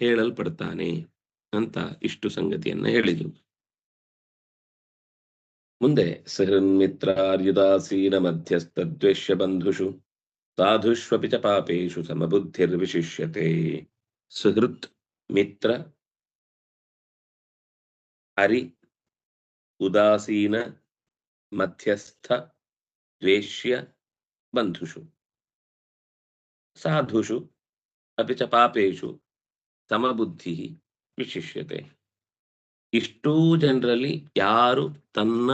ಹೇಳಲ್ಪಡ್ತಾನೆ ಅಂತ ಇಷ್ಟು ಸಂಗತಿಯನ್ನ ಹೇಳಿದ್ರು. ಮುಂದೆ ಸಹೃನ್ಮಿತ್ರಾರ್ಯುದಾಸೀನ ಮಧ್ಯಸ್ಥ ದ್ವೇಷ್ಯ ಬಂಧುಷು, ಸಾಧುಷ್ವಪಿ ಚ ಪಾಪೇಶು ಸಮಬುದ್ಧಿರ್ವಿಶಿಷ್ಯತೆ ಸುಹೃತ್ ಮಿತ್ರ ಅರಿ ಉದಾಸೀನ ಮಧ್ಯಸ್ಥ ದ್ವೇಷ್ಯ ಬಂಧುಷು, ಸಾಧುಷು ಅಪಿ ಚ ಪಾಪೇಶು ಸಮಬುದ್ಧಿ ವಿಶಿಷ್ಯತೆ ಇಷ್ಟೂ ಜನರಲ್ಲಿ ಯಾರು ತನ್ನ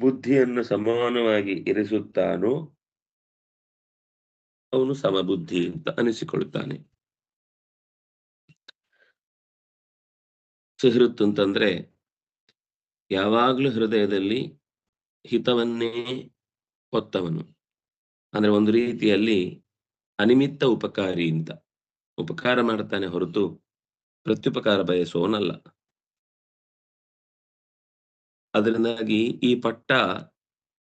ಬುದ್ಧಿಯನ್ನು ಸಮಾನವಾಗಿ ಇರಿಸುತ್ತಾನೋ ಅವನು ಸಮಬುದ್ಧಿ ಅಂತ ಅನಿಸಿಕೊಳ್ಳುತ್ತಾನೆ. ಸುಹೃತ್ ಅಂತಂದ್ರೆ ಯಾವಾಗ್ಲೂ ಹೃದಯದಲ್ಲಿ ಹಿತವನ್ನೇ ಹೊತ್ತವನು. ಅಂದ್ರೆ ಒಂದು ರೀತಿಯಲ್ಲಿ ಅನಿಮಿತ್ತ ಉಪಕಾರಿ ಅಂತ. ಉಪಕಾರ ಮಾಡ್ತಾನೆ ಹೊರತು ಪ್ರತ್ಯುಪಕಾರ ಬಯಸುವವನಲ್ಲ. ಅದರಿಂದಾಗಿ ಈ ಪಟ್ಟ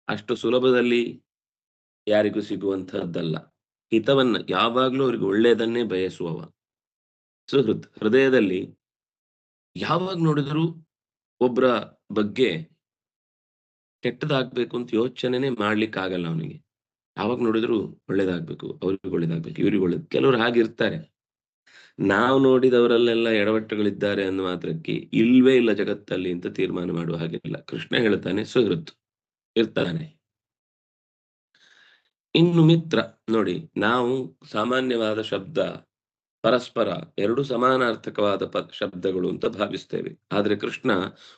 ಅಷ್ಟು ಸುಲಭದಲ್ಲಿ ಯಾರಿಗೂ ಸಿಗುವಂತಹದ್ದಲ್ಲ. ಹಿತವನ್ನ ಯಾವಾಗ್ಲೂ ಅವ್ರಿಗೆ ಒಳ್ಳೆಯದನ್ನೇ ಬಯಸುವವ. ಸುಹೃತ್, ಹೃದಯದಲ್ಲಿ ಯಾವಾಗ ನೋಡಿದರೂ ಒಬ್ಬರ ಬಗ್ಗೆ ಕೆಟ್ಟದಾಗ್ಬೇಕು ಅಂತ ಯೋಚನೆನೇ ಮಾಡ್ಲಿಕ್ಕಾಗಲ್ಲ ಅವನಿಗೆ. ಯಾವಾಗ ನೋಡಿದ್ರು ಒಳ್ಳೇದಾಗ್ಬೇಕು, ಅವ್ರಿಗೆ ಒಳ್ಳೇದಾಗ್ಬೇಕು, ಇವ್ರಿಗೆ ಒಳ್ಳೇದು, ಕೆಲವರು ಹಾಗಿರ್ತಾರೆ ನಾವು ನೋಡಿದವರಲ್ಲೆಲ್ಲ ಎಡವಟ್ಟುಗಳಿದ್ದಾರೆ ಅನ್ನೋ ಮಾತ್ರಕ್ಕೆ ಇಲ್ವೇ ಇಲ್ಲ ಜಗತ್ತಲ್ಲಿ ಅಂತ ತೀರ್ಮಾನ ಮಾಡುವ ಹಾಗಿಲ್ಲ ಕೃಷ್ಣ ಹೇಳ್ತಾನೆ ಸುಹೃತ್ ಇರ್ತಾನೆ. ಇನ್ನು ಮಿತ್ರ, ನೋಡಿ, ನಾವು ಸಾಮಾನ್ಯವಾದ ಶಬ್ದ, ಪರಸ್ಪರ ಎರಡು ಸಮಾನಾರ್ಥಕವಾದ ಪ, ಶಬ್ದಗಳು ಅಂತ ಭಾವಿಸ್ತೇವೆ. ಆದ್ರೆ ಕೃಷ್ಣ,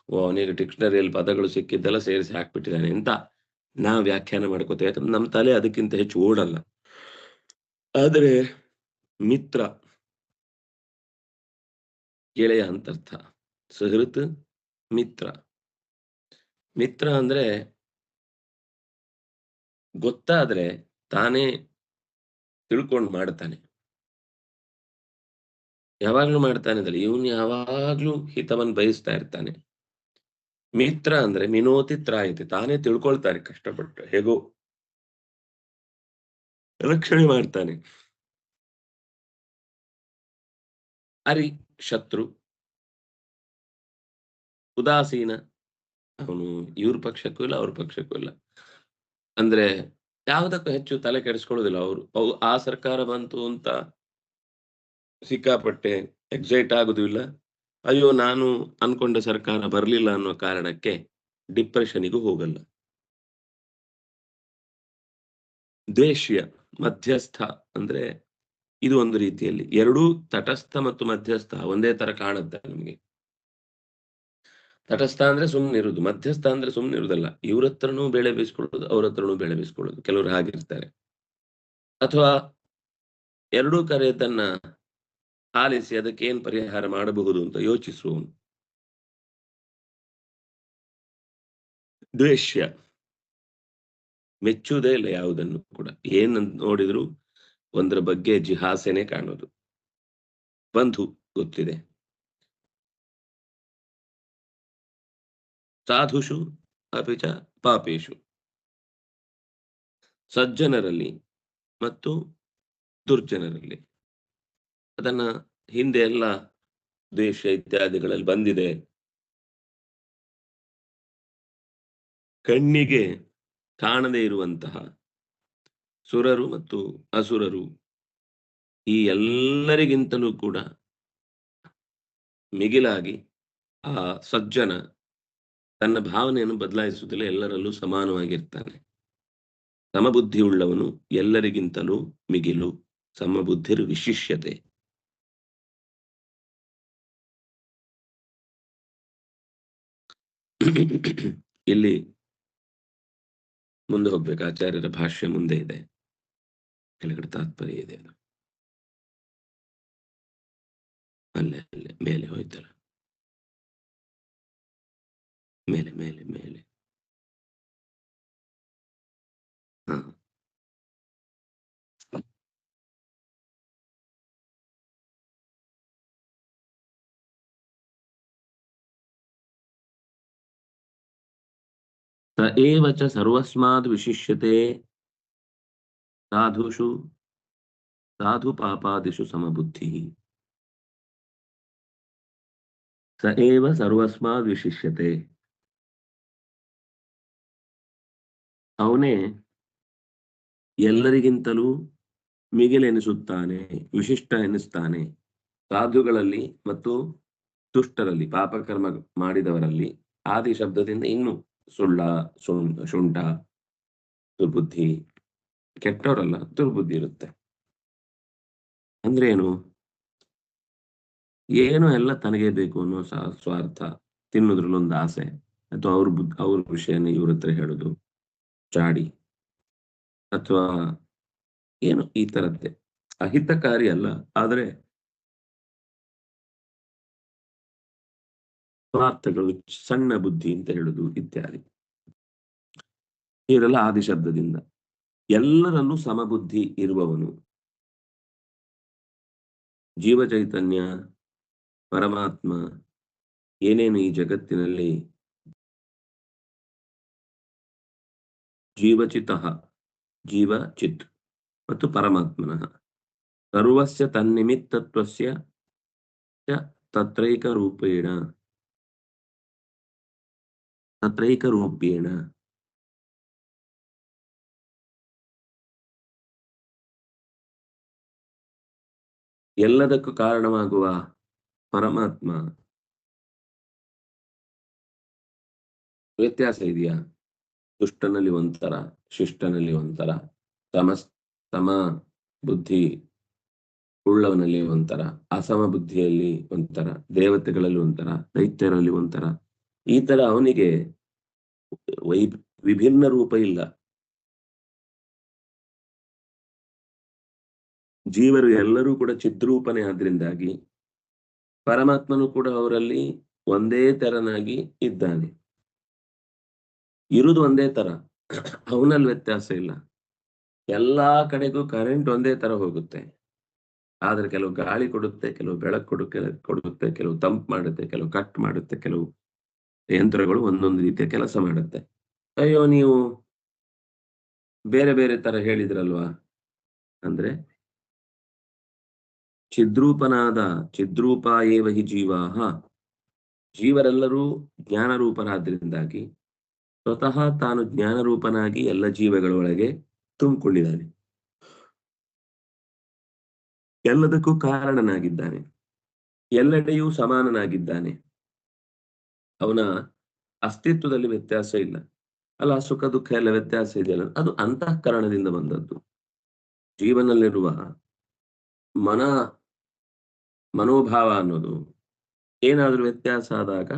ಓ ಅವನಿಗೆ ಡಿಕ್ಷನರಿಯಲ್ಲಿ ಪದಗಳು ಸಿಕ್ಕಿದ್ದೆಲ್ಲ ಸೇರಿಸಿ ಹಾಕ್ಬಿಟ್ಟಿದ್ದಾನೆ ಅಂತ ನಾವು ವ್ಯಾಖ್ಯಾನ ಮಾಡ್ಕೋತೇವೆ. ಯಾಕಂದ್ರೆ ನಮ್ಮ ತಲೆ ಅದಕ್ಕಿಂತ ಹೆಚ್ಚು ಓಡಲ್ಲ. ಆದರೆ ಮಿತ್ರ ಗೆಳೆಯ ಅಂತರ್ಥ. ಸುಹೃತ್ ಮಿತ್ರ. ಮಿತ್ರ ಅಂದ್ರೆ ಗೊತ್ತಾದ್ರೆ ತಾನೇ ತಿಳ್ಕೊಂಡು ಮಾಡ್ತಾನೆ. ಯಾವಾಗ್ಲೂ ಮಾಡ್ತಾನೆ ಅಂದ್ರೆ ಇವನು ಯಾವಾಗ್ಲೂ ಹಿತವನ್ನು ಬಯಸ್ತಾ ಇರ್ತಾನೆ. ಮಿತ್ರ ಅಂದ್ರೆ ಮಿನೋತಿ ತ್ರಾಯತಿ ತಾನೇ ತಿಳ್ಕೊಳ್ತಾರೆ ಕಷ್ಟಪಟ್ಟು. ಹೇಗೋ. ರಕ್ಷಣೆ ಮಾಡ್ತಾನೆ. ಅರಿ, ಶತ್ರು. ಉದಾಸೀನ. ಅವನು ಇವ್ರ ಪಕ್ಷಕ್ಕೂ ಇಲ್ಲ, ಅವ್ರ ಪಕ್ಷಕ್ಕೂ ಇಲ್ಲ. ಅಂದ್ರೆ ಯಾವುದಕ್ಕೂ ಹೆಚ್ಚು ತಲೆ ಕೆಡಿಸ್ಕೊಳ್ಳೋದಿಲ್ಲ ಅವರು. ಅವು ಆ ಸರ್ಕಾರ ಬಂತು ಅಂತ ಸಿಕ್ಕಾಪಟ್ಟೆ ಎಕ್ಸೈಟ್ ಆಗುದಿಲ್ಲ ಅಯ್ಯೋ, ನಾನು ಅನ್ಕೊಂಡ ಸರ್ಕಾರ ಬರಲಿಲ್ಲ ಅನ್ನೋ ಕಾರಣಕ್ಕೆ ಡಿಪ್ರೆಷನಿಗೂ ಹೋಗಲ್ಲ. ದ್ವೇಷ್ಯ ಮಧ್ಯಸ್ಥ ಅಂದ್ರೆ ಇದು ಒಂದು ರೀತಿಯಲ್ಲಿ ಎರಡೂ ತಟಸ್ಥ ಮತ್ತು ಮಧ್ಯಸ್ಥ ಒಂದೇ ತರ ಕಾಣುತ್ತೆ ನಮಗೆ. ತಟಸ್ಥ ಅಂದ್ರೆ ಸುಮ್ಮನೆ ಇರುದು, ಮಧ್ಯಸ್ಥ ಅಂದ್ರೆ ಸುಮ್ಮನೆ ಇರುದಲ್ಲ. ಇವ್ರ ಹತ್ರನೂ ಬೆಳೆ ಬೀಸ್ಕೊಳ್ಳೋದು, ಅವ್ರ ಹತ್ರನೂ ಬೆಳೆ ಬೀಸ್ಕೊಳ್ಳೋದು. ಕೆಲವರು ಹಾಗಿರ್ತಾರೆ. ಅಥವಾ ಎರಡೂ ಕರೆಯದನ್ನ ಆಲಿಸಿ ಅದಕ್ಕೆ ಏನ್ ಪರಿಹಾರ ಮಾಡಬಹುದು ಅಂತ ಯೋಚಿಸುವವನು ದ್ವೇಷ್ಯ. ಮೆಚ್ಚುವುದೇ ಇಲ್ಲ ಯಾವುದನ್ನು ಕೂಡ. ಏನ್ ನೋಡಿದ್ರು ಒಂದರ ಬಗ್ಗೆ ಜಿಹಾಸೆನೆ ಕಾಣೋದು. ಬಂಧು ಗೊತ್ತಿದೆ. ಸಾಧುಷು ಅಪಿಚ ಪಾಪೇಶು ಸಜ್ಜನರಲ್ಲಿ ಮತ್ತು ದುರ್ಜನರಲ್ಲಿ. ಅದನ್ನ ಹಿಂದೆ ಎಲ್ಲ ದ್ವೇಷ ಇತ್ಯಾದಿಗಳಲ್ಲಿ ಬಂದಿದೆ. ಕಣ್ಣಿಗೆ ಕಾಣದೇ ಇರುವಂತಹ ಸುರರು ಮತ್ತು ಅಸುರರು ಈ ಎಲ್ಲರಿಗಿಂತಲೂ ಕೂಡ ಮಿಗಿಲಾಗಿ ಆ ಸಜ್ಜನ ತನ್ನ ಭಾವನೆಯನ್ನು ಬದಲಾಯಿಸುವುದಿಲ್ಲ ಎಲ್ಲರಲ್ಲೂ ಸಮಾನವಾಗಿರ್ತಾನೆ. ಸಮಬುದ್ಧಿ ಉಳ್ಳವನು ಎಲ್ಲರಿಗಿಂತಲೂ ಮಿಗಿಲು, ಸಮಬುದ್ಧಿರು ವಿಶಿಷ್ಯತೆ. ಇಲ್ಲಿ ಮುಂದೆ ಹೋಗ್ಬೇಕು. ಆಚಾರ್ಯರ ಭಾಷ್ಯ ಮುಂದೆ ಇದೆ. ಕೆಳಗಡೆ ತಾತ್ಪರ್ಯ ಇದೆ ಅದು. ಅಲ್ಲೇ ಅಲ್ಲೇ, ಮೇಲೆ ಹೋಯ್ತಲ್ಲ. ಮೇಲೆ ಮೇಲೆ ಮೇಲೆ. ಹಾ. स एव च सर्वस्माद् विशिष्यते साधुषु ಸಾಧು ಪಾಪಾದಿಷು ಸಮಬುದ್ಧಿ ಸ ಏವ ಸರ್ವಸ್ಮಾದ್ ವಿಶಿಷ್ಯತೆ ಅವನೇ ಎಲ್ಲರಿಗಿಂತಲೂ ಮಿಗಿಲೆನಿಸುತ್ತಾನೆ ವಿಶಿಷ್ಟ ಎನಿಸ್ತಾನೆ ಸಾಧುಗಳಲ್ಲಿ ಮತ್ತು ದುಷ್ಟರಲ್ಲಿ ಪಾಪಕರ್ಮ ಮಾಡಿದವರಲ್ಲಿ ಆದಿ ಶಬ್ದದಿಂದ ಇನ್ನು ಸುಳ್ಳ ಶುಂಠ, ದುರ್ಬುದ್ಧಿ, ಕೆಟ್ಟವರಲ್ಲ ದುರ್ಬುದ್ಧಿ ಇರುತ್ತೆ. ಅಂದ್ರೆ ಏನು? ಏನು ಎಲ್ಲ ತನಗೇ ಬೇಕು ಅನ್ನೋ ಸ್ವಾರ್ಥ ತಿನ್ನೋದ್ರಲ್ಲಿ ಒಂದು ಆಸೆ. ಅಥವಾ ಅವ್ರ ಬುದ್ಧ, ಅವ್ರ ವಿಷಯನ ಇವ್ರ ಹತ್ರ ಹೇಳೋದು ಚಾಡಿ ಅಥವಾ ಏನು? ಈ ತರದ್ದೇ ಅಹಿತಕಾರಿ ಅಲ್ಲ. ಆದ್ರೆ ಸ್ವಾರ್ಥಗಳು ಸಣ್ಣ ಬುದ್ಧಿ ಅಂತ ಹೇಳುದು ಇತ್ಯಾದಿ. ಇವರೆಲ್ಲ ಆದಿ ಶಬ್ದದಿಂದ ಎಲ್ಲರಲ್ಲೂ ಸಮಬುದ್ಧಿ ಇರುವವನು. ಜೀವ ಚೈತನ್ಯ ಪರಮಾತ್ಮ, ಏನೇನು ಈ ಜಗತ್ತಿನಲ್ಲಿ ಜೀವಚಿತ ಜೀವ ಚಿತ್ ಮತ್ತು ಪರಮಾತ್ಮನಃ. ಸರ್ವಸ್ಯ ತನ್ನಿಮಿತ್ತತ್ವಸ್ಯ ತತ್ರೈಕ ರೂಪೇಣ ರೂಪೇಣ ಎಲ್ಲದಕ್ಕೂ ಕಾರಣವಾಗುವ ಪರಮಾತ್ಮ. ವ್ಯತ್ಯಾಸ ಇದೆಯಾ? ದುಷ್ಟನಲ್ಲಿ ಒಂಥರ, ಶಿಷ್ಟನಲ್ಲಿ ಒಂಥರ ಸಮ ಸಮ ಬುದ್ಧಿ ಉಳ್ಳವನಲ್ಲಿ ಒಂಥರ, ಅಸಮ ಬುದ್ಧಿಯಲ್ಲಿ ಒಂಥರ, ದೇವತೆಗಳಲ್ಲಿ ಒಂಥರ, ದೈತ್ಯರಲ್ಲಿ ಒಂಥರ, ಈ ತರ ಅವನಿಗೆ ವೈ ವಿಭಿನ್ನ ರೂಪ ಇಲ್ಲ. ಜೀವರು ಎಲ್ಲರೂ ಕೂಡ ಚಿದ್ರೂಪನೇ ಆದ್ರಿಂದಾಗಿ ಪರಮಾತ್ಮನು ಕೂಡ ಅವರಲ್ಲಿ ಒಂದೇ ತರನಾಗಿ ಇದ್ದಾನೆ. ಇರುದು ಒಂದೇ ತರ, ಅವನಲ್ಲಿ ವ್ಯತ್ಯಾಸ ಇಲ್ಲ. ಎಲ್ಲಾ ಕಡೆಗೂ ಕರೆಂಟ್ ಒಂದೇ ತರ ಹೋಗುತ್ತೆ. ಆದ್ರೆ ಕೆಲವು ಗಾಳಿ ಕೊಡುತ್ತೆ, ಕೆಲವು ಬೆಳಕು ಕೊಡುತ್ತೆ ಕೆಲವು ತಂಪು ಮಾಡುತ್ತೆ, ಕೆಲವು ಕಟ್ ಮಾಡುತ್ತೆ, ಕೆಲವು ಯಂತ್ರಗಳು ಒಂದೊಂದು ರೀತಿಯ ಕೆಲಸ ಮಾಡುತ್ತೆ. ಅಯ್ಯೋ, ನೀವು ಬೇರೆ ಬೇರೆ ತರ ಹೇಳಿದ್ರಲ್ವಾ? ಅಂದ್ರೆ, ಚಿದ್ರೂಪನಾದ ಚಿದ್ರೂಪ ಏವ ಹಿ ಜೀವಾಹ. ಜೀವರೆಲ್ಲರೂ ಜ್ಞಾನರೂಪರಾದ್ರಿಂದಾಗಿ ಸ್ವತಃ ತಾನು ಜ್ಞಾನರೂಪನಾಗಿ ಎಲ್ಲ ಜೀವಗಳೊಳಗೆ ತುಂಬಿಕೊಂಡಿದ್ದಾನೆ. ಎಲ್ಲದಕ್ಕೂ ಕಾರಣನಾಗಿದ್ದಾನೆ. ಎಲ್ಲೆಡೆಯೂ ಸಮಾನನಾಗಿದ್ದಾನೆ. ಅವನ ಅಸ್ತಿತ್ವದಲ್ಲಿ ವ್ಯತ್ಯಾಸ ಇಲ್ಲ. ಅಲ್ಲ, ಸುಖ, ದುಃಖ ಎಲ್ಲ ವ್ಯತ್ಯಾಸ ಇದೆಯಲ್ಲ, ಅದು ಅಂತಃಕರಣದಿಂದ ಬಂದದ್ದು. ಜೀವನದಲ್ಲಿರುವ ಮನ ಮನೋಭಾವ ಅನ್ನೋದು ಏನಾದ್ರೂ ವ್ಯತ್ಯಾಸ ಆದಾಗ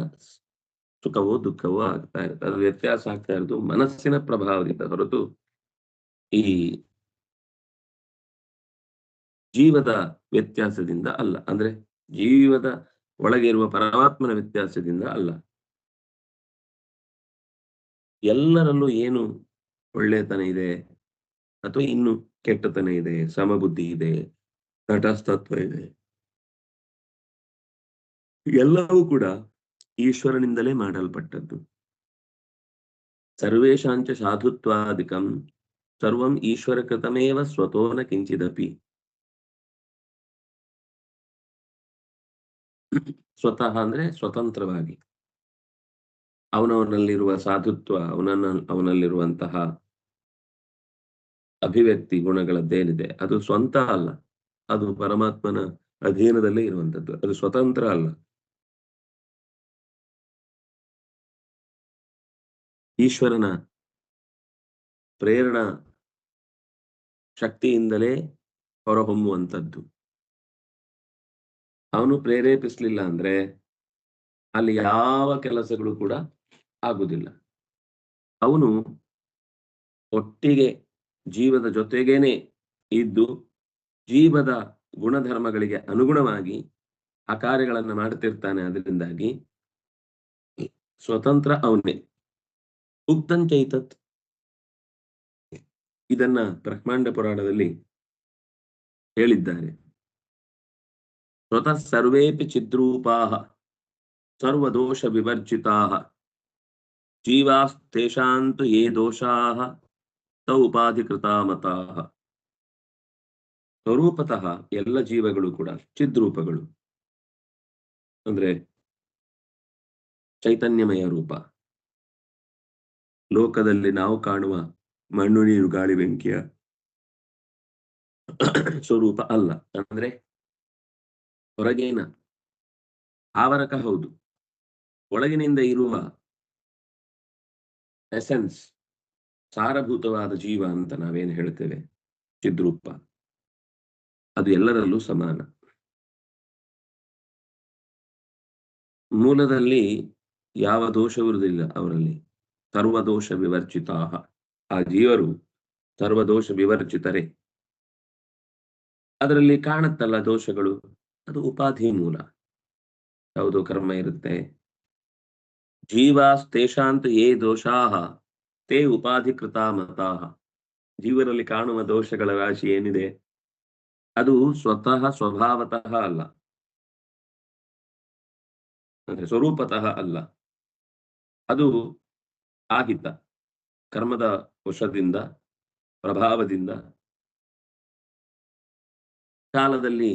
ಸುಖವೋ, ದುಃಖವೋ ಆಗ್ತಾ ಇರುತ್ತೆ. ಅದು ವ್ಯತ್ಯಾಸ ಆಗ್ತಾ ಇರೋದು ಮನಸ್ಸಿನ ಪ್ರಭಾವದಿಂದ ಹೊರತು ಈ ಜೀವದ ವ್ಯತ್ಯಾಸದಿಂದ ಅಲ್ಲ. ಅಂದ್ರೆ ಜೀವದ ಒಳಗೆ ಇರುವ ಪರಮಾತ್ಮನ ವ್ಯತ್ಯಾಸದಿಂದ ಅಲ್ಲ. ಎಲ್ಲರಲ್ಲೂ ಏನು ಒಳ್ಳೆತನ ಇದೆ ಅಥವಾ ಇನ್ನು ಕೆಟ್ಟತನ ಇದೆ, ಸಮಬುದ್ಧಿ ಇದೆ, ತಟಸ್ಥತ್ವ ಇದೆ? ಎಲ್ಲವೂ ಕೂಡ ಈಶ್ವರನಿಂದಲೇ ಮಾಡಲ್ಪಟ್ಟದ್ದು. ಸರ್ವೇಶಾಂಚ ಸಾಧುತ್ವಾದಿಕಂ ಸರ್ವಂ ಈಶ್ವರಕೃತಮೇವ ಸ್ವತೋನ ಕಿಂಚಿದಪಿ. ಸ್ವತಃ ಅಂದ್ರೆ ಸ್ವತಂತ್ರವಾಗಿ. ಅವನವನಲ್ಲಿರುವ ಸಾಧುತ್ವ, ಅವನನ್ನ, ಅವನಲ್ಲಿರುವಂತಹ ಅಭಿವ್ಯಕ್ತಿ, ಗುಣಗಳದ್ದೇನಿದೆ? ಅದು ಸ್ವಂತ ಅಲ್ಲ. ಅದು ಪರಮಾತ್ಮನ ಅಧೀನದಲ್ಲೇ ಇರುವಂತದ್ದು ಅದು ಸ್ವತಂತ್ರ ಅಲ್ಲ. ಈಶ್ವರನ ಪ್ರೇರಣಾ ಶಕ್ತಿಯಿಂದಲೇ ಹೊರಹೊಮ್ಮುವಂಥದ್ದು. ಅವನು ಪ್ರೇರೇಪಿಸ್ಲಿಲ್ಲ ಅಂದ್ರೆ ಅಲ್ಲಿ ಯಾವ ಕೆಲಸಗಳು ಕೂಡ ಆಗುದಿಲ್ಲ ಅವನು ಒಟ್ಟಿಗೆ ಜೀವದ ಜೊತೆಗೇನೆ ಇದ್ದು ಜೀವದ ಗುಣಧರ್ಮಗಳಿಗೆ ಅನುಗುಣವಾಗಿ ಆ ಕಾರ್ಯಗಳನ್ನು ಮಾಡ್ತಿರ್ತಾನೆ ಅದರಿಂದಾಗಿ ಸ್ವತಂತ್ರ ಅವನೇ. ಉಕ್ತಂಚೈತತ್ ಇದನ್ನ ಬ್ರಹ್ಮಾಂಡ ಪುರಾಣದಲ್ಲಿ ಹೇಳಿದ್ದಾರೆ. ಸ್ವತಃ ಸರ್ವೇಪಿ ಚಿದ್ರೂಪಾ ಸರ್ವದೋಷ ವಿವರ್ಜಿತಾಹ. ಜೀವಾಸ್ತೇಷಾಂತು ಯೇ ದೋಷಾಹ ತ ಉಪಾಧಿಕೃತ ಮತಾಹ ಸ್ವರೂಪತಃ ಎಲ್ಲ ಜೀವಗಳು ಕೂಡ ಚಿದ್ರೂಪಗಳು. ಅಂದ್ರೆ ಚೈತನ್ಯಮಯ ರೂಪ. ಲೋಕದಲ್ಲಿ ನಾವು ಕಾಣುವ ಮಣ್ಣು ನೀರು ಗಾಳಿ ಬೆಂಕಿಯ ಸ್ವರೂಪ ಅಲ್ಲ. ಅಂದ್ರೆ ಹೊರಗೇನ ಆವರಕ ಹೌದು. ಒಳಗಿನಿಂದ ಇರುವ ಎಸೆನ್ಸ್ ಸಾರಭೂತವಾದ ಜೀವ ಅಂತ ನಾವೇನು ಹೇಳ್ತೇವೆ? ಚಿದ್ರೂಪ. ಅದು ಎಲ್ಲರಲ್ಲೂ ಸಮಾನ. ಮೂಲದಲ್ಲಿ ಯಾವ ದೋಷವಿರುವುದಿಲ್ಲ ಅವರಲ್ಲಿ. ಸರ್ವದೋಷ ವಿವರ್ಚಿತ ಆ ಜೀವರು ಸರ್ವದೋಷ ವಿವರ್ಚಿತರೆ ಅದರಲ್ಲಿ ಕಾಣುತ್ತಲ್ಲ ದೋಷಗಳು. ಅದು ಉಪಾಧಿ ಮೂಲ. ಯಾವುದೋ ಕರ್ಮ ಇರುತ್ತೆ ಜೀವಾಸ್ತೇಷಾಂತ ಏ ದೋಷಾಹ ತೇ ಉಪಾಧಿಕೃತ ಮತಾಹ ಜೀವರಲ್ಲಿ ಕಾಣುವ ದೋಷಗಳ ರಾಶಿ ಏನಿದೆ? ಅದು ಸ್ವತಃ ಸ್ವಭಾವತಃ ಅಲ್ಲ. ಅಂದ್ರೆ ಸ್ವರೂಪತಃ ಅಲ್ಲ. ಅದು ಆಗಿದ್ದ ಕರ್ಮದ ವಶದಿಂದ, ಪ್ರಭಾವದಿಂದ. ಕಾಲದಲ್ಲಿ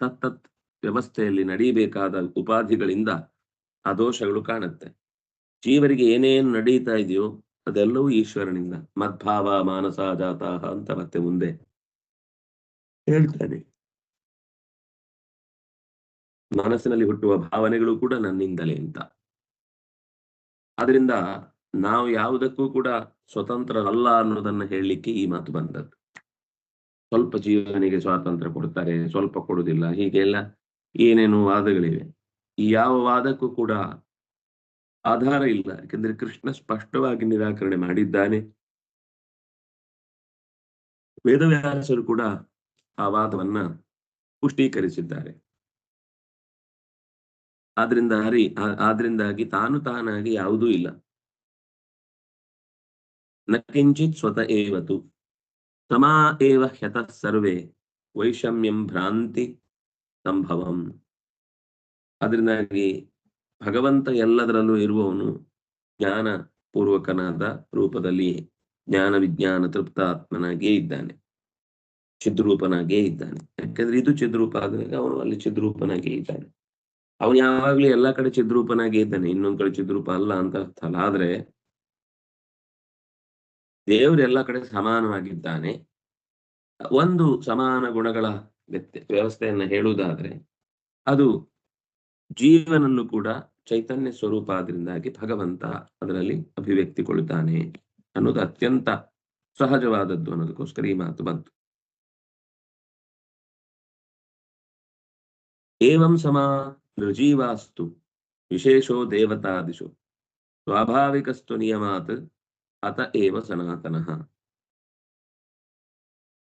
ತತ್ತತ್ ವ್ಯವಸ್ಥೆಯಲ್ಲಿ ನಡೀಬೇಕಾದ ಉಪಾಧಿಗಳಿಂದ ಆ ದೋಷಗಳು ಕಾಣುತ್ತೆ. ಜೀವರಿಗೆ ಏನೇನು ನಡೀತಾ ಇದೆಯೋ ಅದೆಲ್ಲವೂ ಈಶ್ವರನಿಂದ. ಮದ್ಭಾವ, ಮಾನಸ, ಜಾತಾಹ ಅಂತ ಮತ್ತೆ ಮುಂದೆ ಹೇಳ್ತಾನೆ. ಮನಸ್ಸಿನಲ್ಲಿ ಹುಟ್ಟುವ ಭಾವನೆಗಳು ಕೂಡ ನನ್ನಿಂದಲೇ ಅಂತ. ಆದ್ರಿಂದ ನಾವು ಯಾವುದಕ್ಕೂ ಕೂಡ ಸ್ವತಂತ್ರರಲ್ಲ ಅನ್ನೋದನ್ನ ಹೇಳಲಿಕ್ಕೆ ಈ ಮಾತು ಬಂದದ್ದು. ಸ್ವಲ್ಪ ಜೀವನಿಗೆ ಸ್ವಾತಂತ್ರ್ಯ ಕೊಡ್ತಾರೆ, ಸ್ವಲ್ಪ ಕೊಡುದಿಲ್ಲ ಹೀಗೆಲ್ಲ ಏನೇನು ವಾದಗಳಿವೆ. ಯಾವ ವಾದಕ್ಕೂ ಕೂಡ ಆಧಾರ ಇಲ್ಲ. ಯಾಕಂದ್ರೆ ಕೃಷ್ಣ ಸ್ಪಷ್ಟವಾಗಿ ನಿರಾಕರಣೆ ಮಾಡಿದ್ದಾನೆ. ವೇದವ್ಯಾಸರು ಕೂಡ ಆ ವಾದವನ್ನ ಪುಷ್ಟೀಕರಿಸಿದ್ದಾರೆ. ಆದ್ರಿಂದ ಹರಿ ಆದ್ರಿಂದಾಗಿ ತಾನು ತಾನಾಗಿ ಯಾವುದೂ ಇಲ್ಲ. ನ ಸ್ವತ ಸ್ವತಃ ಏವತು. ತಮಾ ಏವ ಹ್ಯತಃ ಸರ್ವೇ ವೈಷಮ್ಯಂ ಭ್ರಾಂತಿ ಸಂಭವಂ. ಅದರಿಂದಾಗಿ ಭಗವಂತ ಎಲ್ಲದರಲ್ಲೂ ಇರುವವನು ಜ್ಞಾನ ಪೂರ್ವಕನಾದ ರೂಪದಲ್ಲಿ ಜ್ಞಾನ ವಿಜ್ಞಾನ ತೃಪ್ತಾತ್ಮನಾಗಿಯೇ ಇದ್ದಾನೆ. ಚಿದ್ರೂಪನಾಗಿಯೇ ಇದ್ದಾನೆ. ಯಾಕಂದ್ರೆ ಇದು ಚಿದ್ರೂಪ ಆದಾಗ ಅವನು ಅಲ್ಲಿ ಚಿದ್ರೂಪನಾಗಿಯೇ ಇದ್ದಾನೆ. ಅವನು ಯಾವಾಗ್ಲೂ ಎಲ್ಲಾ ಕಡೆ ಚಿದ್ರೂಪನಾಗಿಯೇ ಇದ್ದಾನೆ. ಇನ್ನೊಂದ್ ಕಡೆ ಚಿದ್ರೂಪ ಅಲ್ಲ ಅಂತ ಅರ್ಥ ಅಲ್ಲ. ಆದ್ರೆ ದೇವರು ಎಲ್ಲಾ ಕಡೆ ಸಮಾನವಾಗಿದ್ದಾನೆ. ಒಂದು ಸಮಾನ ಗುಣಗಳ ವ್ಯವಸ್ಥೆಯನ್ನ ಹೇಳುವುದಾದ್ರೆ ಅದು ಜೀವನಲ್ಲೂ ಕೂಡ ಚೈತನ್ಯ ಸ್ವರೂಪ ಆದ್ರಿಂದಾಗಿ ಭಗವಂತ ಅದರಲ್ಲಿ ಅಭಿವ್ಯಕ್ತಿಗೊಳ್ಳುತ್ತಾನೆ ಅನ್ನೋದು ಅತ್ಯಂತ ಸಹಜವಾದದ್ದು ಅನ್ನೋದಕ್ಕೋಸ್ಕರ ಈ ಮಾತು ಬಂತು. ಏವಂ ಸಮ ನೃಜೀವಾಸ್ತು ವಿಶೇಷೋ ದೇವತಾದಿಶು ಸ್ವಾಭಾವಿಕಸ್ತು ನಿಯಮಾತ್ ಅತ ಏವ ಸನಾತನಃ.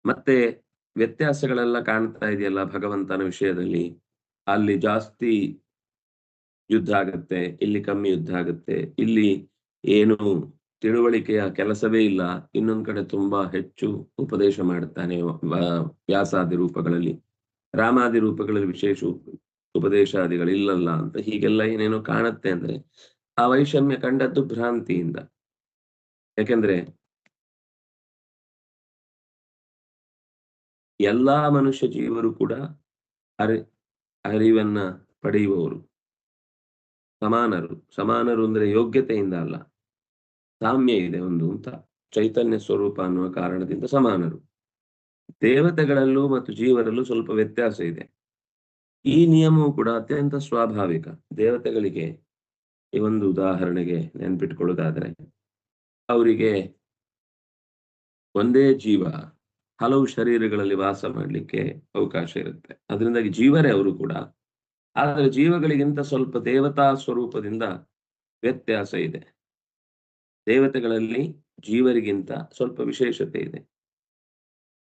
ಮತ್ತೆ ವ್ಯತ್ಯಾಸಗಳೆಲ್ಲ ಕಾಣ್ತಾ ಇದೆಯಲ್ಲ ಭಗವಂತನ ವಿಷಯದಲ್ಲಿ ಅಲ್ಲಿ ಜಾಸ್ತಿ ಯುದ್ಧ ಆಗತ್ತೆ, ಇಲ್ಲಿ ಕಮ್ಮಿ ಯುದ್ಧ ಆಗತ್ತೆ, ಇಲ್ಲಿ ಏನು ತಿಳುವಳಿಕೆಯ ಕೆಲಸವೇ ಇಲ್ಲ, ಇನ್ನೊಂದ್ ಕಡೆ ತುಂಬಾ ಹೆಚ್ಚು ಉಪದೇಶ ಮಾಡುತ್ತಾನೆ ವ್ಯಾಸಾದಿ ರೂಪಗಳಲ್ಲಿ. ರಾಮಾದಿ ರೂಪಗಳಲ್ಲಿ ವಿಶೇಷ ಉಪ- ಉಪದೇಶಾದಿಗಳಿಲ್ಲಲ್ಲ ಅಂತ ಹೀಗೆಲ್ಲ ಏನೇನೋ ಕಾಣತ್ತೆ ಅಂದ್ರೆ, ಆ ವೈಷಮ್ಯ ಕಂಡದ್ದು ಭ್ರಾಂತಿಯಿಂದ. ಯಾಕೆಂದ್ರೆ, ಎಲ್ಲಾ ಮನುಷ್ಯ ಜೀವರು ಕೂಡ ಅರಿ, ಅರಿವನ್ನ ಪಡೆಯುವವರು. ಸಮಾನರು. ಸಮಾನರು ಅಂದ್ರೆ ಯೋಗ್ಯತೆಯಿಂದ ಅಲ್ಲ. ಸಾಮ್ಯ ಇದೆ ಒಂದು ಅಂತ. ಚೈತನ್ಯ ಸ್ವರೂಪ ಅನ್ನುವ ಕಾರಣದಿಂದ ಸಮಾನರು. ದೇವತೆಗಳಲ್ಲೂ ಮತ್ತು ಜೀವರಲ್ಲೂ ಸ್ವಲ್ಪ ವ್ಯತ್ಯಾಸ ಇದೆ. ಈ ನಿಯಮವು ಕೂಡ ಅತ್ಯಂತ ಸ್ವಾಭಾವಿಕ. ದೇವತೆಗಳಿಗೆ ಈ ಒಂದು ಉದಾಹರಣೆಗೆ ನೆನ್ಪಿಟ್ಕೊಳ್ಳೋದಾದ್ರೆ, ಅವರಿಗೆ ಒಂದೇ ಜೀವ, ಹಲವು ಶರೀರಗಳಲ್ಲಿ ವಾಸ ಮಾಡಲಿಕ್ಕೆ ಅವಕಾಶ ಇರುತ್ತೆ. ಅದರಿಂದಾಗಿ ಜೀವರೇ ಅವರು ಕೂಡ ಆದರೆ ಜೀವಗಳಿಗಿಂತ ಸ್ವಲ್ಪ ದೇವತಾ ಸ್ವರೂಪದಿಂದ ವ್ಯತ್ಯಾಸ ಇದೆ. ದೇವತೆಗಳಲ್ಲಿ ಜೀವರಿಗಿಂತ ಸ್ವಲ್ಪ ವಿಶೇಷತೆ ಇದೆ.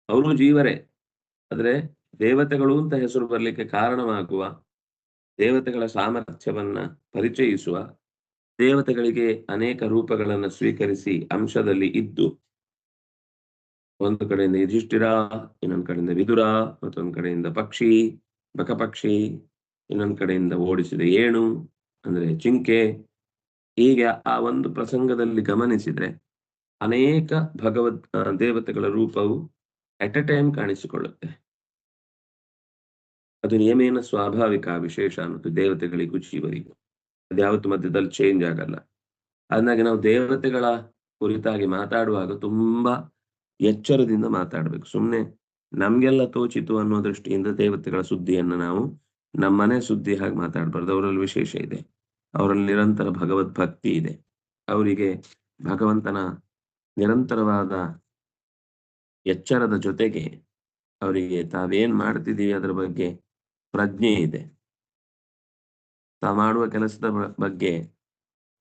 ಅವರು ಜೀವರೇ, ಆದರೆ ದೇವತೆಗಳು ಅಂತ ಹೆಸರು ಬರಲಿಕ್ಕೆ ಕಾರಣವಾಗುವ, ದೇವತೆಗಳ ಸಾಮರ್ಥ್ಯವನ್ನ ಪರಿಚಯಿಸುವ, ದೇವತೆಗಳಿಗೆ ಅನೇಕ ರೂಪಗಳನ್ನು ಸ್ವೀಕರಿಸಿ ಅಂಶದಲ್ಲಿ ಇದ್ದು, ಒಂದು ಕಡೆಯಿಂದ ಯುಧಿಷ್ಠಿರ, ಇನ್ನೊಂದು ಕಡೆಯಿಂದ ವಿದುರ, ಮತ್ತೊಂದು ಕಡೆಯಿಂದ ಪಕ್ಷಿ, ಬಕಪಕ್ಷಿ ಇನ್ನೊಂದು ಕಡೆಯಿಂದ ಓಡಿಸಿದ. ಏಣು ಅಂದ್ರೆ ಚಿಂಕೆ ಹೀಗೆ ಆ ಒಂದು ಪ್ರಸಂಗದಲ್ಲಿ ಗಮನಿಸಿದ್ರೆ ಅನೇಕ ಭಗವದ್ ದೇವತೆಗಳ ರೂಪವು ಅಟ್ ಎ ಟೈಮ್ ಕಾಣಿಸಿಕೊಳ್ಳುತ್ತೆ. ಅದು ನಿಯಮೇನ ಸ್ವಾಭಾವಿಕ ವಿಶೇಷ ಅನ್ನೋದು ದೇವತೆಗಳಿಗೂ ಜೀವರಿಗೂ. ಅದ್ಯಾವತ್ತು ಮಧ್ಯದಲ್ಲಿ ಚೇಂಜ್ ಆಗಲ್ಲ. ಅದನ್ನಾಗಿ ನಾವು ದೇವತೆಗಳ ಕುರಿತಾಗಿ ಮಾತಾಡುವಾಗ ತುಂಬಾ ಎಚ್ಚರದಿಂದ ಮಾತಾಡ್ಬೇಕು. ಸುಮ್ಮನೆ ನಮ್ಗೆಲ್ಲ ತೋಚಿತು ಅನ್ನೋ ದೃಷ್ಟಿಯಿಂದ ದೇವತೆಗಳ ಸುದ್ದಿಯನ್ನು ನಾವು ನಮ್ಮನೆ ಸುದ್ದಿ ಹಾಗೆ ಮಾತಾಡಬಾರ್ದು, ಅವರಲ್ಲಿ ವಿಶೇಷ ಇದೆ. ಅವರಲ್ಲಿ ನಿರಂತರ ಭಗವದ್ ಭಕ್ತಿ ಇದೆ. ಅವರಿಗೆ ಭಗವಂತನ ನಿರಂತರವಾದ ಎಚ್ಚರದ ಜೊತೆಗೆ ಅವರಿಗೆ ತಾವೇನ್ ಮಾಡ್ತಿದ್ದೀವಿ ಅದರ ಬಗ್ಗೆ ಪ್ರಜ್ಞೆ ಇದೆ. ತಾವು ಮಾಡುವ ಕೆಲಸದ ಬಗ್ಗೆ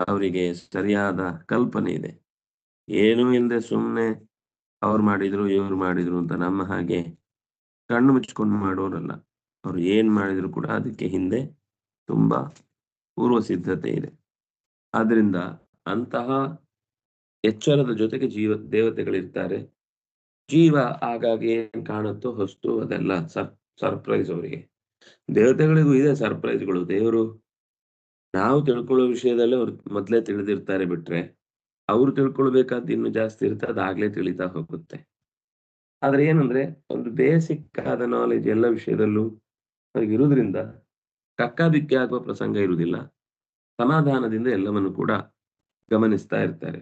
ಅವರಿಗೆ ಸರಿಯಾದ ಕಲ್ಪನೆ ಇದೆ. ಏನು ಇಲ್ಲದೆ ಸುಮ್ಮನೆ ಅವ್ರು ಮಾಡಿದ್ರು, ಇವ್ರು ಮಾಡಿದ್ರು ಅಂತ ನಮ್ಮ ಹಾಗೆ ಕಣ್ಣು ಮುಚ್ಕೊಂಡು ಮಾಡೋರಲ್ಲ. ಅವ್ರು ಏನ್ ಮಾಡಿದ್ರು ಕೂಡ ಅದಕ್ಕೆ ಹಿಂದೆ ತುಂಬಾ ಪೂರ್ವ ಸಿದ್ಧತೆ ಇದೆ. ಆದ್ರಿಂದ ಅಂತಹ ಎಚ್ಚರದ ಜೊತೆಗೆ ಜೀವ, ದೇವತೆಗಳಿರ್ತಾರೆ. ಜೀವ ಆಗಾಗ ಏನ್ ಕಾಣುತ್ತೋ ಹೊಸ್ತು ಅದೆಲ್ಲ ಸರ್, ಸರ್ಪ್ರೈಸ್ ಅವರಿಗೆ. ದೇವತೆಗಳಿಗೂ ಇದೆ ಸರ್ಪ್ರೈಸ್ಗಳು. ದೇವರು ನಾವು ತಿಳ್ಕೊಳ್ಳೋ ವಿಷಯದಲ್ಲಿ ಅವ್ರು ಮೊದ್ಲೇ ತಿಳಿದಿರ್ತಾರೆ ಬಿಟ್ರೆ ಅವ್ರು ತಿಳ್ಕೊಳ್ಬೇಕಾದ್ ಇನ್ನು ಜಾಸ್ತಿ ಇರುತ್ತೆ ಅದಾಗ್ಲೇ ತಿಳಿತಾ ಹೋಗುತ್ತೆ. ಆದ್ರೆ ಏನಂದ್ರೆ ಒಂದು ಬೇಸಿಕ್ ಆದ ನಾಲೆಜ್ ಎಲ್ಲ ವಿಷಯದಲ್ಲೂ ಇರುವುದ್ರಿಂದ ಕಕ್ಕಾಬಿಕ್ಕಿ ಆಗುವ ಪ್ರಸಂಗ ಇರುವುದಿಲ್ಲ. ಸಮಾಧಾನದಿಂದ ಎಲ್ಲವನ್ನು ಕೂಡ ಗಮನಿಸ್ತಾ ಇರ್ತಾರೆ.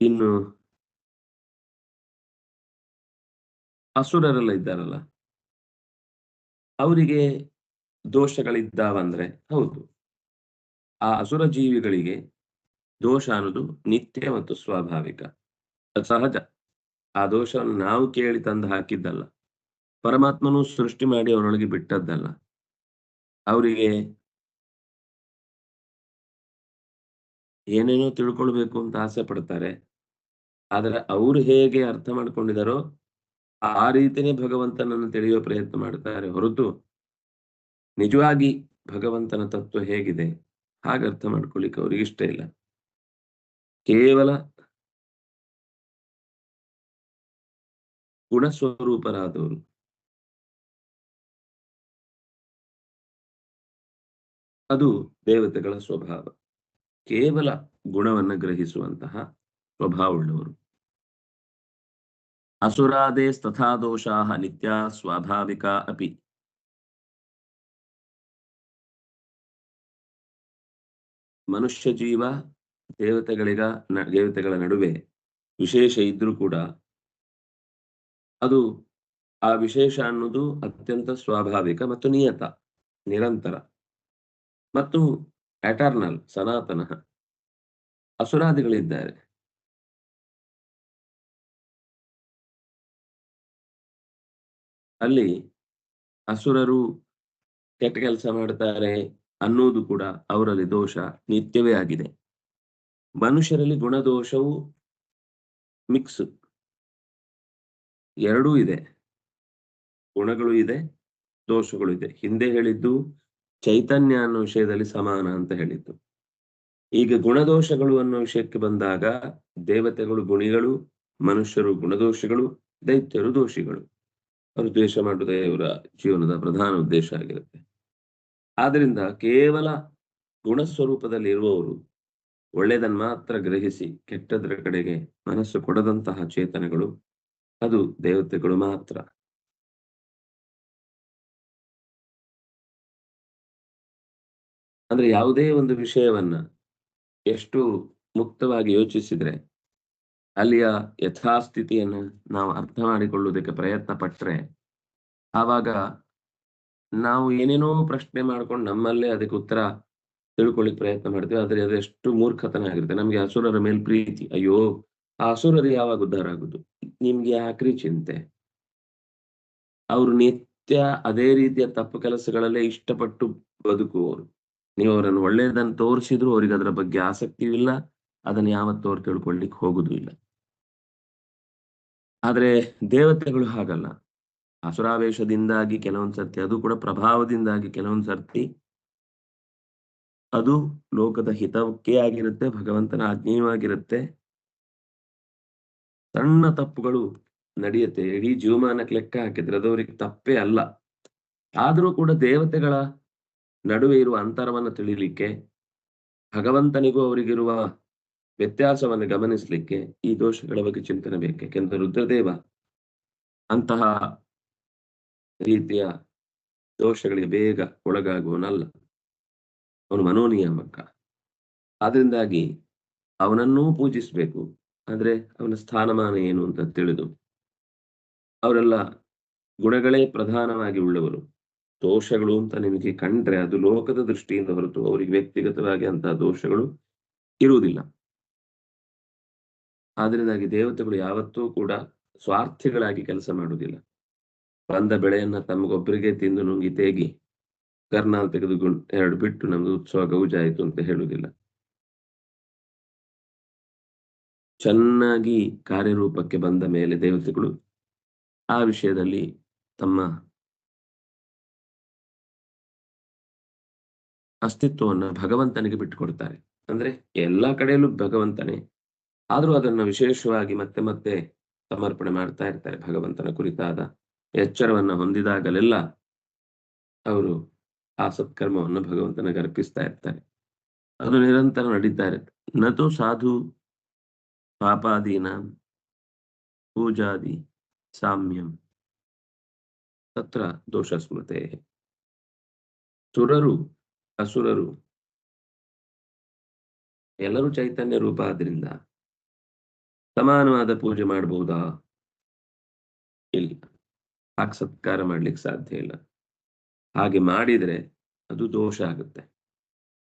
ಇನ್ನು ಅಸುರರೆಲ್ಲ ಇದ್ದಾರಲ್ಲ? ಅವರಿಗೆ ದೋಷಗಳಿದ್ದಾವಂದ್ರೆ ಹೌದು. ಆ ಅಸುರ ಜೀವಿಗಳಿಗೆ ದೋಷ ಅನ್ನೋದು ನಿತ್ಯ ಮತ್ತು ಸ್ವಾಭಾವಿಕ. ಸಹಜ. ಆ ದೋಷವನ್ನು ನಾವು ಕೇಳಿ ತಂದು ಹಾಕಿದ್ದಲ್ಲ. ಪರಮಾತ್ಮನು ಸೃಷ್ಟಿ ಮಾಡಿ ಅವರೊಳಗೆ ಬಿಟ್ಟದ್ದಲ್ಲ. ಅವರಿಗೆ ಏನೇನೋ ತಿಳ್ಕೊಳ್ಬೇಕು ಅಂತ ಆಸೆ ಪಡ್ತಾರೆ. ಆದರೆ ಅವರು ಹೇಗೆ ಅರ್ಥ ಮಾಡ್ಕೊಂಡಿದಾರೋ ಆ ರೀತಿನೇ ಭಗವಂತನನ್ನು ತಿಳಿಯುವ ಪ್ರಯತ್ನ ಮಾಡ್ತಾರೆ ಹೊರತು ನಿಜವಾಗಿ ಭಗವಂತನ ತತ್ವ ಹೇಗಿದೆ? ಹಾಗೆ ಅರ್ಥ ಮಾಡ್ಕೊಳ್ಳಿಕ್ಕೆ ಅವ್ರಿಗೆ ಇಷ್ಟ ಇಲ್ಲ. ಕೇವಲ ಗುಣಸ್ವರೂಪರಾದವರು. ಅದು ದೇವತೆಗಳ ಸ್ವಭಾವ. ಕೇವಲ ಗುಣವನ್ನು ಗ್ರಹಿಸುವಂತಹ ಸ್ವಭಾವವುಳ್ಳವರು ಅಸುರಾದೇಸ್ತಥಾ ದೋಷಾ ನಿತ್ಯ ಸ್ವಾಭಾವಿಕ ಅಪಿ. ಮನುಷ್ಯ ಜೀವ ದೇವತೆಗಳಿಗ ದೇವತೆಗಳ ನಡುವೆ ವಿಶೇಷ ಇದ್ರೂ ಕೂಡ ಅದು ಆ ವಿಶೇಷ ಅನ್ನೋದು ಅತ್ಯಂತ ಸ್ವಾಭಾವಿಕ ಮತ್ತು ನಿಯತ, ನಿರಂತರ ಮತ್ತು ಎಟರ್ನಲ್ ಸನಾತನ. ಅಸುರಾದಿಗಳಿದ್ದಾರೆ. ಅಲ್ಲಿ ಅಸುರರು ಕೆಟ್ಟ ಕೆಲಸ ಮಾಡ್ತಾರೆ ಅನ್ನೋದು ಕೂಡ ಅವರಲ್ಲಿ ದೋಷ, ನಿತ್ಯವೇ ಆಗಿದೆ. ಮನುಷ್ಯರಲ್ಲಿ ಗುಣದೋಷವು ಮಿಕ್ಸ್ ಎರಡೂ ಇದೆ. ಗುಣಗಳು ಇದೆ, ದೋಷಗಳು ಇದೆ. ಹಿಂದೆ ಹೇಳಿದ್ದು ಚೈತನ್ಯ ಅನ್ನೋ ವಿಷಯದಲ್ಲಿ ಸಮಾನ ಅಂತ ಹೇಳಿದ್ದು. ಈಗ ಗುಣದೋಷಗಳು ಅನ್ನೋ ವಿಷಯಕ್ಕೆ ಬಂದಾಗ ದೇವತೆಗಳು ಗುಣಿಗಳು, ಮನುಷ್ಯರು ಗುಣದೋಷಗಳು, ದೈತ್ಯರು ದೋಷಿಗಳು. ಅವರು ದ್ವೇಷ ಮಾಡುವುದೇ ಇವರ ಜೀವನದ ಪ್ರಧಾನ ಉದ್ದೇಶ ಆಗಿರುತ್ತೆ. ಆದ್ರಿಂದ ಕೇವಲ ಗುಣಸ್ವರೂಪದಲ್ಲಿ ಇರುವವರು ಒಳ್ಳೆಯದನ್ನು ಮಾತ್ರ ಗ್ರಹಿಸಿ ಕೆಟ್ಟದ್ರ ಕಡೆಗೆ ಮನಸ್ಸು ಕೊಡದಂತಹ ಚೇತನಗಳು ಅದು ದೇವತೆಗಳು ಮಾತ್ರ ಅಂದ್ರೆ ಯಾವುದೇ ಒಂದು ವಿಷಯವನ್ನ ಎಷ್ಟು ಮುಕ್ತವಾಗಿ ಯೋಚಿಸಿದ್ರೆ ಅಲ್ಲಿಯ ಯಥಾಸ್ಥಿತಿಯನ್ನು ನಾವು ಅರ್ಥ ಮಾಡಿಕೊಳ್ಳುವುದಕ್ಕೆ ಪ್ರಯತ್ನ ಪಟ್ರೆ ಆವಾಗ ನಾವು ಏನೇನೋ ಪ್ರಶ್ನೆ ಮಾಡ್ಕೊಂಡು ನಮ್ಮಲ್ಲೇ ಅದಕ್ಕೆ ಉತ್ತರ ತಿಳ್ಕೊಳ್ಳಿಕ್ ಪ್ರಯತ್ನ ಮಾಡ್ತೀವಿ. ಆದ್ರೆ ಅದೆಷ್ಟು ಮೂರ್ಖತನ ಆಗಿರುತ್ತೆ. ನಮ್ಗೆ ಅಸುರರ ಮೇಲೆ ಪ್ರೀತಿ. ಅಯ್ಯೋ ಆ ಅಸುರರು ಯಾವಾಗ ಉದ್ಧಾರ ಆಗುದು? ನಿಮ್ಗೆ ಯಾಕ್ರಿ ಚಿಂತೆ. ಅವರು ನಿತ್ಯ ಅದೇ ರೀತಿಯ ತಪ್ಪು ಕೆಲಸಗಳಲ್ಲೇ ಇಷ್ಟಪಟ್ಟು ಬದುಕುವವರು. ನೀವು ಅವರನ್ನು ಒಳ್ಳೆಯದನ್ನು ತೋರಿಸಿದ್ರು ಅವ್ರಿಗೆ ಅದರ ಬಗ್ಗೆ ಆಸಕ್ತಿ ಇಲ್ಲ ಅದನ್ನು ಯಾವತ್ತೂ ಅವ್ರು ತಿಳ್ಕೊಳ್ಲಿಕ್ಕೆ ಹೋಗುದು ಇಲ್ಲ. ಆದ್ರೆ ದೇವತೆಗಳು ಹಾಗಲ್ಲ. ಅಸುರಾವೇಶದಿಂದಾಗಿ ಕೆಲವೊಂದ್ ಸರ್ತಿ, ಅದು ಕೂಡ ಪ್ರಭಾವದಿಂದಾಗಿ ಕೆಲವೊಂದ್ ಸರ್ತಿ, ಅದು ಲೋಕದ ಹಿತಕ್ಕೆ ಆಗಿರುತ್ತೆ, ಭಗವಂತನ ಆಜ್ಞೆಯೂ ಆಗಿರುತ್ತೆ. ಸಣ್ಣ ತಪ್ಪುಗಳು ನಡೆಯುತ್ತೆ. ಇಡೀ ಜೀವಮಾನಕ್ಕೆ ಲೆಕ್ಕ ಹಾಕಿದ್ರೆ ಅದವರಿಗೆ ತಪ್ಪೇ ಅಲ್ಲ. ಆದರೂ ಕೂಡ ದೇವತೆಗಳ ನಡುವೆ ಇರುವ ಅಂತರವನ್ನು ತಿಳಿಲಿಕ್ಕೆ, ಭಗವಂತನಿಗೂ ಅವರಿಗಿರುವ ವ್ಯತ್ಯಾಸವನ್ನು ಗಮನಿಸಲಿಕ್ಕೆ ಈ ದೋಷಗಳ ಬಗ್ಗೆ ಚಿಂತನೆ ಬೇಕು. ಯಾಕೆಂದ್ರೆ ರುದ್ರದೇವ ಅಂತಹ ರೀತಿಯ ದೋಷಗಳಿಗೆ ಬೇಗ ಒಳಗಾಗುವನಲ್ಲ. ಅವನು ಮನೋನಿಯಾಮಕ. ಆದ್ರಿಂದಾಗಿ ಅವನನ್ನೂ ಪೂಜಿಸಬೇಕು. ಆದ್ರೆ ಅವನ ಸ್ಥಾನಮಾನ ಏನು ಅಂತ ತಿಳಿದು ಅವರೆಲ್ಲ ಗುಣಗಳೇ ಪ್ರಧಾನವಾಗಿ ಉಳ್ಳವರು. ದೋಷಗಳು ಅಂತ ನಿಮಗೆ ಕಂಡ್ರೆ ಅದು ಲೋಕದ ದೃಷ್ಟಿಯಿಂದ ಹೊರತು ಅವರಿಗೆ ವ್ಯಕ್ತಿಗತವಾಗಿ ಅಂತಹ ದೋಷಗಳು ಇರುವುದಿಲ್ಲ. ಆದ್ರಿಂದಾಗಿ ದೇವತೆಗಳು ಯಾವತ್ತೂ ಕೂಡ ಸ್ವಾರ್ಥಿಗಳಾಗಿ ಕೆಲಸ ಮಾಡುವುದಿಲ್ಲ. ಬಂದ ಬೆಳೆಯನ್ನ ತಮಗೊಬ್ಬರಿಗೆ ತಿಂದು ನುಂಗಿ ತೇಗಿ ಕರ್ನಾಲ್ ತೆಗೆದುಕೊಂಡು ಎರಡು ಬಿಟ್ಟು ನಮ್ದು ಉತ್ಸವ ಗೌಜಾಯಿತು ಅಂತ ಹೇಳುವುದಿಲ್ಲ. ಚೆನ್ನಾಗಿ ಕಾರ್ಯರೂಪಕ್ಕೆ ಬಂದ ಮೇಲೆ ದೇವತೆಗಳು ಆ ವಿಷಯದಲ್ಲಿ ತಮ್ಮ ಅಸ್ತಿತ್ವವನ್ನು ಭಗವಂತನಿಗೆ ಬಿಟ್ಟುಕೊಡ್ತಾರೆ. ಅಂದ್ರೆ ಎಲ್ಲಾ ಕಡೆಯಲ್ಲೂ ಭಗವಂತನೇ. ಆದ್ರೂ ಅದನ್ನ ವಿಶೇಷವಾಗಿ ಮತ್ತೆ ಮತ್ತೆ ಸಮರ್ಪಣೆ ಮಾಡ್ತಾ ಇರ್ತಾರೆ ಭಗವಂತನ ಕುರಿತಾದ ಎಚ್ಚರವನ್ನ ಹೊಂದಿದಾಗಲೆಲ್ಲ ಅವರು ಆ ಸತ್ಕರ್ಮವನ್ನು ಭಗವಂತನಿಗೆ ಅರ್ಪಿಸ್ತಾ ಇರ್ತಾರೆ. ಅದು ನಿರಂತರ ನಡೀತಾ ಇರುತ್ತೆ. ನತು ಸಾಧು ಪಾಪಾದೀನ ಪೂಜಾದಿ ಸಾಮ್ಯಂ ತತ್ರ ದೋಷ ಸ್ಮೃತೆ ಸುರರು ಅಸುರರು ಎಲ್ಲರೂ ಚೈತನ್ಯ ರೂಪ ಆದ್ರಿಂದ ಸಮಾನವಾದ ಪೂಜೆ ಮಾಡಬಹುದಾ ಇಲ್ಲ. ಹಾಗೆ ಸತ್ಕಾರ ಮಾಡ್ಲಿಕ್ಕೆ ಸಾಧ್ಯ ಇಲ್ಲ. ಹಾಗೆ ಮಾಡಿದ್ರೆ ಅದು ದೋಷ ಆಗುತ್ತೆ.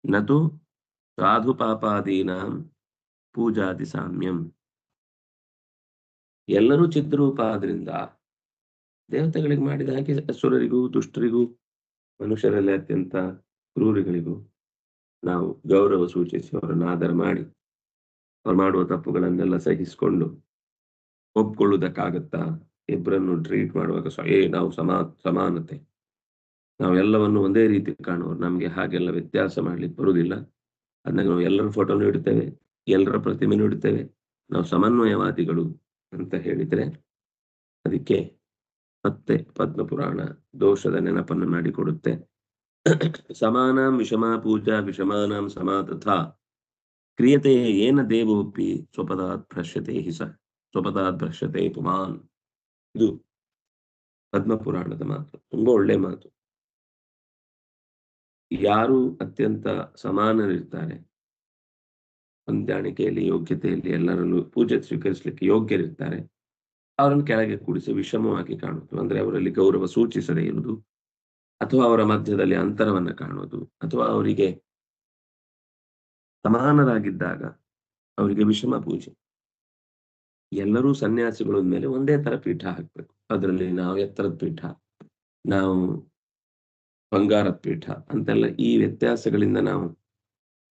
ನತು ಸಾಧು ಪಾಪಾದೀನಾಂ ಪೂಜಾದಿ ಸಾಮ್ಯಂ ಎಲ್ಲರೂ ಚಿದ್ರೂಪ ಆದ್ರಿಂದ ದೇವತೆಗಳಿಗೆ ಮಾಡಿದ ಹಾಗೆ ಅಸುರರಿಗೂ, ದುಷ್ಟರಿಗೂ, ಮನುಷ್ಯರಲ್ಲಿ ಅತ್ಯಂತ ಕ್ರೂರಿಗಳಿಗೂ ನಾವು ಗೌರವ ಸೂಚಿಸಿ ಅವರನ್ನು ಆಧಾರ ಮಾಡಿ ಅವ್ರು ಮಾಡುವ ತಪ್ಪುಗಳನ್ನೆಲ್ಲ ಸಹಿಸಿಕೊಂಡು ಒಪ್ಕೊಳ್ಳುವುದಕ್ಕಾಗತ್ತಾ ಇಬ್ಬರನ್ನು ಟ್ರೀಟ್ ಮಾಡುವಾಗ ಏ, ನಾವು ಸಮಾ, ಸಮಾನತೆ. ನಾವೆಲ್ಲವನ್ನು ಒಂದೇ ರೀತಿ ಕಾಣುವರು ನಮ್ಗೆ ಹಾಗೆಲ್ಲ ವ್ಯತ್ಯಾಸ ಮಾಡ್ಲಿಕ್ಕೆ ಬರುವುದಿಲ್ಲ. ಅದನ್ನ ನಾವು ಎಲ್ಲರ ಫೋಟೋನು ಇಡ್ತೇವೆ ಎಲ್ಲರ ಪ್ರತಿಮೆ ಇಡ್ತೇವೆ ನಾವು ಸಮನ್ವಯವಾದಿಗಳು ಅಂತ ಹೇಳಿದ್ರೆ ಅದಕ್ಕೆ ಮತ್ತೆ ಪದ್ಮಪುರಾಣ ದೋಷದ ನೆನಪನ್ನು ಮಾಡಿಕೊಡುತ್ತೆ. ಸಮಾನಾಂ ವಿಷಮ ಪೂಜಾ ವಿಷಮಾನಾಂ ಸಮ ತಥಾ ಕ್ರಿಯತೆ ಏನ ದೇವೋಪಿ ಸ್ವಪದಾತ್ ಭ್ರಶ್ಯತೆ ಹಿಸ ಸ್ವಪದಾತ್ ಭ್ರಶ್ಯತೆ ಪುಮಾನ್. ಇದು ಪದ್ಮಪುರಾಣದ ಮಾತು. ತುಂಬಾ ಒಳ್ಳೆ ಮಾತು. ಯಾರು ಅತ್ಯಂತ ಸಮಾನರಿರ್ತಾರೆ ಹೊಂದಾಣಿಕೆಯಲ್ಲಿ, ಯೋಗ್ಯತೆಯಲ್ಲಿ ಎಲ್ಲರಲ್ಲೂ ಪೂಜೆ ಸ್ವೀಕರಿಸಲಿಕ್ಕೆ ಯೋಗ್ಯರಿರ್ತಾರೆ. ಅವರನ್ನು ಕೆಳಗೆ ಕೂಡಿಸಿ ವಿಷಮವಾಗಿ ಕಾಣುವುದು, ಅಂದ್ರೆ ಅವರಲ್ಲಿ ಗೌರವ ಸೂಚಿಸದೇ ಇರುವುದು, ಅಥವಾ ಅವರ ಮಧ್ಯದಲ್ಲಿ ಅಂತರವನ್ನು ಕಾಣುವುದು, ಅಥವಾ ಅವರಿಗೆ ಸಮಾನರಾಗಿದ್ದಾಗ ಅವರಿಗೆ ವಿಷಮ ಪೂಜೆ. ಎಲ್ಲರೂ ಸನ್ಯಾಸಿಗಳ ಮೇಲೆ ಒಂದೇ ತರ ಪೀಠ ಹಾಕ್ಬೇಕು. ಅದರಲ್ಲಿ ನಾವು ಎತ್ತರದ ಪೀಠ, ನಾವು ಬಂಗಾರದ ಪೀಠ ಅಂತೆಲ್ಲ ಈ ವ್ಯತ್ಯಾಸಗಳಿಂದ ನಾವು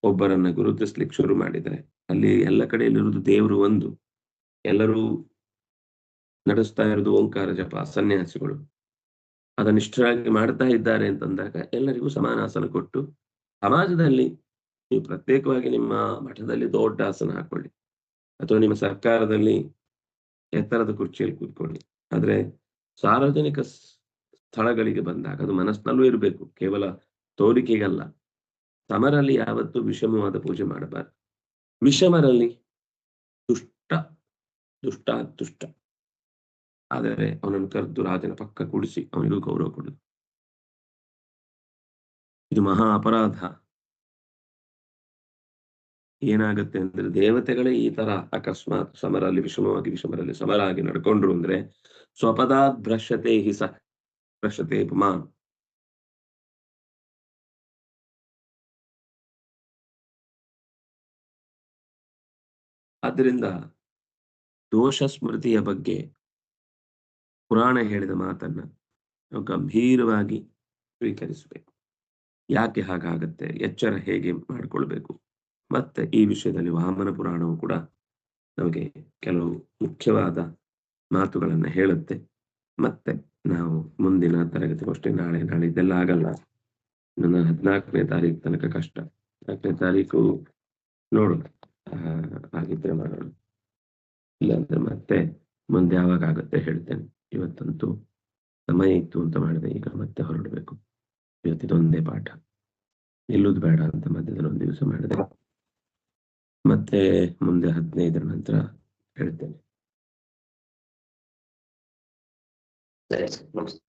ಒಬ್ಬರನ್ನ ಗುರುತಿಸ್ಲಿಕ್ಕೆ ಶುರು ಮಾಡಿದರೆ ಅಲ್ಲಿ ಎಲ್ಲ ಕಡೆಯಲ್ಲಿರುವುದು ದೇವರು ಒಂದು. ಎಲ್ಲರೂ ನಡೆಸ್ತಾ ಇರೋದು ಓಂಕಾರ, ಜಪ, ಸನ್ಯಾಸಿಗಳು. ಅದನ್ನಿಷ್ಟರಾಗಿ ಮಾಡ್ತಾ ಇದ್ದಾರೆ ಅಂತಂದಾಗ ಎಲ್ಲರಿಗೂ ಸಮಾನ ಆಸನ ಕೊಟ್ಟು ಸಮಾಜದಲ್ಲಿ ನೀವು ಪ್ರತ್ಯೇಕವಾಗಿ ನಿಮ್ಮ ಮಠದಲ್ಲಿ ದೊಡ್ಡ ಆಸನ ಹಾಕೊಳ್ಳಿ. ಅಥವಾ ನಿಮ್ಮ ಸರ್ಕಾರದಲ್ಲಿ ಎತ್ತರದ ಕುರ್ಚಿಯಲ್ಲಿ ಕೂತ್ಕೊಳ್ಳಿ. ಆದ್ರೆ ಸಾರ್ವಜನಿಕ ಸ್ಥಳಗಳಿಗೆ ಬಂದಾಗ ಅದು ಮನಸ್ಸಿನಲ್ಲೂ ಇರಬೇಕು. ಕೇವಲ ತೋರಿಕೆಗಲ್ಲ. ಸಮರಲ್ಲಿ ಯಾವತ್ತೂ ವಿಷಮವಾದ ಪೂಜೆ ಮಾಡಬಾರದು. ವಿಷಮರಲ್ಲಿ ದುಷ್ಟ ದುಷ್ಟ ದುಷ್ಟ ಆದರೆ ಅವನನ್ನು ಕರೆದು ರಾಜನ ಪಕ್ಕ ಕೂಡಿಸಿ, ಅವನಿಗೂ ಗೌರವ ಕೊಡುದು ಇದು ಮಹಾ ಅಪರಾಧ. ಏನಾಗುತ್ತೆ ಅಂದ್ರೆ ದೇವತೆಗಳೇ ಈ ತರ ಅಕಸ್ಮಾತ್ ಸಮರಲ್ಲಿ ವಿಷಮವಾಗಿ, ವಿಷಮರಲ್ಲಿ ಸಮರಾಗಿ ನಡ್ಕೊಂಡ್ರು ಅಂದ್ರೆ ಸ್ವಪದಾತ್ ಭ್ರಶ್ಯತೆ ಹಿಸ ಭ್ರಶ್ಯತೆ ಪುಮಾನ್ ಆದ್ದರಿಂದ ದೋಷ ಸ್ಮೃತಿಯ ಬಗ್ಗೆ ಪುರಾಣ ಹೇಳಿದ ಮಾತನ್ನ ನಾವು ಗಂಭೀರವಾಗಿ ಸ್ವೀಕರಿಸಬೇಕು. ಯಾಕೆ ಹಾಗಾಗತ್ತೆ? ಎಚ್ಚರ ಹೇಗೆ ಮಾಡಿಕೊಳ್ಬೇಕು? ಮತ್ತೆ ಈ ವಿಷಯದಲ್ಲಿ ವಾಮನ ಪುರಾಣವು ಕೂಡ ನಮಗೆ ಕೆಲವು ಮುಖ್ಯವಾದ ಮಾತುಗಳನ್ನು ಹೇಳುತ್ತೆ. ಮತ್ತೆ ನಾವು ಮುಂದಿನ ತರಗತಿ ಅಷ್ಟೇ ನಾಳೆ ನಾಳೆ ಇದೆಲ್ಲ ಆಗಲ್ಲ. ನನ್ನ ಹದಿನಾಲ್ಕನೇ ತಾರೀಕು ತನಕ ಕಷ್ಟ. ನಾಲ್ಕನೇ ತಾರೀಕು ನೋಡೋಣ. ಆಗಿದ್ರೆ ಮಾಡೋಣ. ಇಲ್ಲಾಂದ್ರೆ ಮತ್ತೆ ಮುಂದೆ ಯಾವಾಗ ಆಗುತ್ತೆ ಹೇಳ್ತೇನೆ. ಇವತ್ತಂತೂ ಸಮಯ ಇತ್ತು ಅಂತ ಮಾಡಿದೆ, ಈಗ ಮತ್ತೆ ಹೊರಡಬೇಕು. ಇವತ್ತಿದೊಂದೇ ಪಾಠ. ನಿಲ್ಲುದು ಬೇಡ ಅಂತ ಮಧ್ಯದಲ್ಲಿ ಒಂದು ದಿವಸ ಮಾಡಿದೆ. ಮತ್ತೆ ಮುಂದೆ ಹದಿನೈದರ ನಂತರ ಹೇಳ್ತೇನೆ. ನಮಸ್ತೆ.